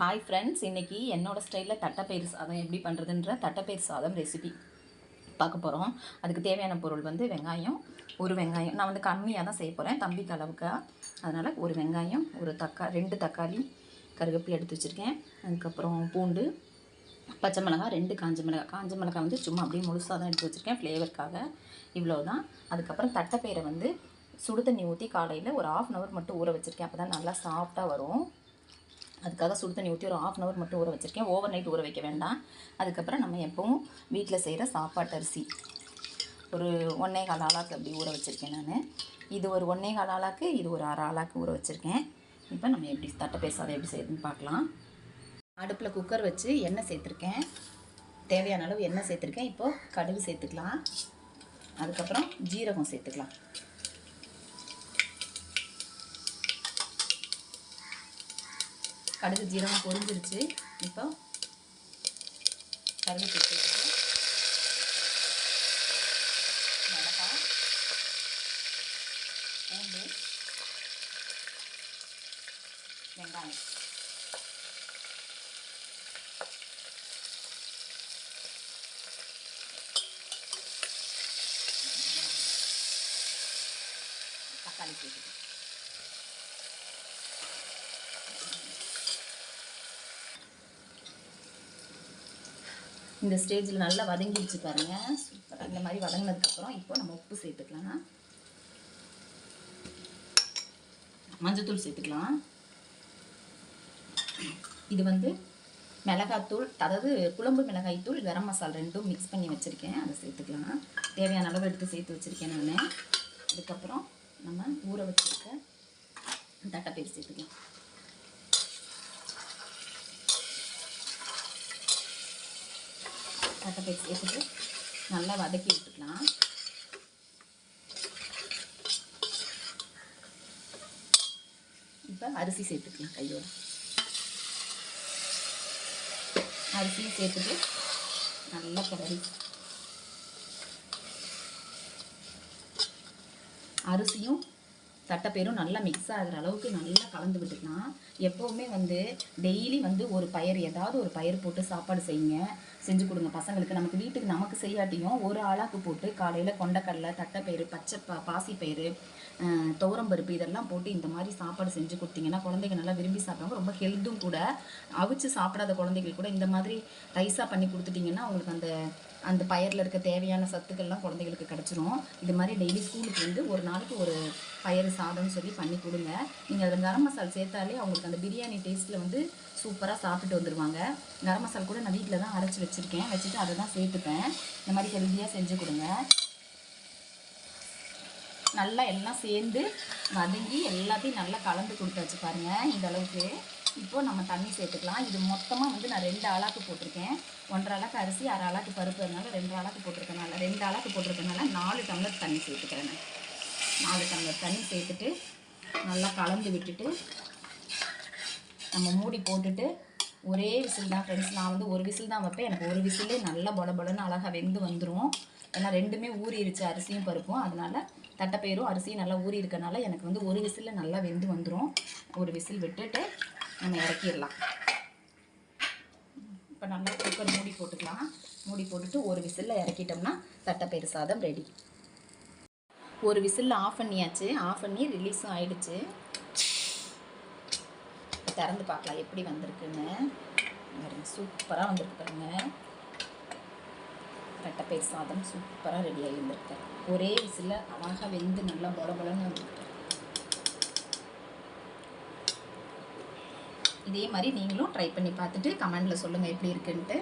Hi friends இன்றைக்கி என்னோடய ஸ்டைலில் தட்டைப்பயிறு சாதம் எப்படி பண்ணுறதுன்ற தட்டைப்பயிறு சாதம் ரெசிபி பார்க்க போகிறோம் அதுக்கு தேவையான பொருள் வந்து வெங்காயம் ஒரு வெங்காயம். நான் வந்து கம்மியாக தான் செய்ய போகிறேன் தம்பிக்கு அளவுக்கு. அதனால் ஒரு வெங்காயம் ஒரு தக்கா ரெண்டு தக்காளி கருவேப்பிலை எடுத்து வச்சுருக்கேன். அதுக்கப்புறம் பூண்டு பச்சை மிளகாய் ரெண்டு காஞ்ச மிளகாய். காஞ்ச மிளகாய் வந்து சும்மா அப்படியே முழுசாக தான் எடுத்து வச்சுருக்கேன். ஃப்ளேவருக்காக இவ்வளோ தான் அதுக்கப்புறம் தட்டைப்பயிரை வந்து சுடு தண்ணி ஊற்றி காலையில் ஒரு ஆஃப் அன் ஹவர் மட்டும் ஊற வச்சுருக்கேன். அப்போ தான் நல்லா சாஃப்டாக வரும். அதுக்காக சுடு தண்ணி ஊற்றி ஒரு ஆஃப் அன் ஹவர் மட்டும் ஊற வச்சுருக்கேன். ஓவர் நைட் ஊற வைக்க வேண்டாம். அதுக்கப்புறம் நம்ம எப்பவும் வீட்டில் செய்கிற சாப்பாட்டு அரிசி. ஒரு ஒன்றே கால் ஆளாக்கு அப்படி ஊற வச்சுருக்கேன் நான். இது ஒரு ஒன்றே கால் ஆளாக்கு இது ஒரு அரை ஆளாக்கு ஊற வச்சுருக்கேன். இப்போ நம்ம எப்படி தட்டை பேசாத எப்படி செய்யுதுன்னு பார்க்கலாம் அடுப்பில் குக்கர் வச்சு எண்ணெய் சேர்த்துருக்கேன். தேவையான அளவு எண்ணெய் சேர்த்துருக்கேன். இப்போது கடுகு சேர்த்துக்கலாம். அதுக்கப்புறம் ஜீரகம் சேர்த்துக்கலாம். கடுகு ஜீரகம் பொரிஞ்சிருச்சு. இப்போ கருவேப்பிலை சேர்த்துட்டு பூண்டு வெங்காயம். தக்காளி சேர்த்துட்டு இந்த ஸ்டேஜில் நல்லா வதங்கிடுச்சு பாருங்க. சூப்பராக இந்த மாதிரி வதங்கினதுக்கப்புறம் இப்போ நம்ம உப்பு சேர்த்துக்கலாம். மஞ்சத்தூள் சேர்த்துக்கலாம். இது வந்து மிளகாத்தூள் அதாவது குழம்பு மிளகாய்த்தூள் கரம் மசாலா ரெண்டும் மிக்ஸ் பண்ணி வச்சுருக்கேன். அதை சேர்த்துக்கலாம். தேவையான அளவு எடுத்து சேர்த்து வச்சுருக்கேன் நான். அதுக்கப்புறம் நம்ம ஊற வச்சுருக்க தட்டைப்பயிர் சேர்த்துக்கலாம். தட்டைப்பயிர் சேர்த்துட்டு நல்லா வதக்கி விட்டுக்கலாம் இப்போ அரிசி சேர்த்துக்கலாம் கையோட. அரிசியும் சேர்த்துட்டு நல்லா கிளறி. அரிசியும் தட்டைப்பயிரும் நல்லா மிக்ஸ் ஆகிற அளவுக்கு நல்லா கலந்து விட்டுக்கலாம். எப்போவுமே வந்து டெய்லி வந்து ஒரு பயிர் ஏதாவது ஒரு பயிர் போட்டு சாப்பாடு செய்யுங்க. செஞ்சு கொடுங்க. பசங்களுக்கு நமக்கு வீட்டுக்கு நமக்கு செய்யாட்டியும் ஒரு ஆளாக்கு போட்டு காலையில் கொண்டக்கடலை தட்டைப்பயிறு பச்சை பா பாசிப்பயிறு துவரம்பருப்பு இதெல்லாம் போட்டு இந்த மாதிரி சாப்பாடு செஞ்சு கொடுத்தீங்கன்னா குழந்தைங்க நல்லா விரும்பி சாப்பிடுவாங்க. ரொம்ப ஹெல்த்தும் கூட. அவிச்சு சாப்பிடாத குழந்தைகள் கூட இந்த மாதிரி ரைஸாக பண்ணி கொடுத்துட்டிங்கன்னா அவங்களுக்கு அந்த அந்த பயிரில் இருக்க தேவையான சத்துக்கள்லாம் குழந்தைகளுக்கு கிடச்சிரும். இது மாதிரி டெய்லி ஸ்கூலுக்கு வந்து ஒரு நாளைக்கு ஒரு பயிறு சாதம்னு சொல்லி பண்ணி கொடுங்க. நீங்கள் அதில் கரம் மசாலா சேர்த்தாலே அவங்களுக்கு அந்த பிரியாணி டேஸ்ட்டில் வந்து சூப்பராக சாப்பிட்டுட்டு வந்துடுவாங்க கரம் மசாலா கூட நான் வீட்டில் தான் அரைச்சி வச்சுருக்கேன். வச்சுட்டு அதை தான் சேர்த்துப்பேன். இந்த மாதிரி ஹெல்த்தியாக செஞ்சு கொடுங்க. நல்லா எல்லாம் சேர்ந்து வதங்கி எல்லாத்தையும் நல்லா கலந்து கொடுத்தாச்சு பாருங்கள் இந்த அளவுக்கு. இப்போது நம்ம தண்ணி சேர்த்துக்கலாம். இது மொத்தமாக வந்து நான் ரெண்டு ஆளாக்கு போட்டிருக்கேன். ஒன்றரை ஆளாக்கு அரிசி அரை ஆளாக்கு பருப்பு அதனால ரெண்டு ஆளாக்கு போட்டிருக்கனால ரெண்டு ஆளாக்கு போட்டிருக்கனால நாலு டம்ளர் தண்ணி சேர்த்துக்கிறேன் நாலு டம்ளர் தண்ணி சேர்த்துட்டு நல்லா கலந்து விட்டுட்டு நம்ம மூடி போட்டுட்டு ஒரே விசில் தான் ஃப்ரெண்ட்ஸ் நான் வந்து ஒரு விசில் தான் வைப்பேன். எனக்கு ஒரு விசிலே நல்லா பொல பொலன்னு அழகாக வெந்து வந்துடும் ஏன்னா ரெண்டுமே ஊறிடுச்சு அரிசியும் பருப்பும். அதனால் தட்டைப்பயிரும் அரிசியும் நல்லா ஊறி இருக்கனால எனக்கு வந்து ஒரு விசிலில் நல்லா வெந்து வந்துடும் ஒரு விசில் விட்டுட்டு நம்ம இறக்கிடலாம். இப்போ நல்லா குக்கர் மூடி போட்டுக்கலாம். மூடி போட்டுட்டு ஒரு விசிலில் இறக்கிட்டோம்னா தட்டைப்பயிறு சாதம் ரெடி ஒரு விசிலில் ஆஃப் பண்ணியாச்சு. ஆஃப் பண்ணி ரிலீஸும் ஆயிடுச்சு. திறந்து பார்க்கலாம். எப்படி வந்திருக்குன்னு. சூப்பராக வந்திருக்கு பாருங்க. தட்டைப்பயிர் சாதம் சூப்பராக ரெடி ஆகி வந்திருக்கு. ஒரே விசில் அழகாக வெந்து நல்லா பொல பொலன்னு வந்திருக்கு. இதே மாதிரி நீங்களும் ட்ரை பண்ணி பார்த்துட்டு கமெண்டில் சொல்லுங்கள் எப்படி இருக்குன்ட்டு.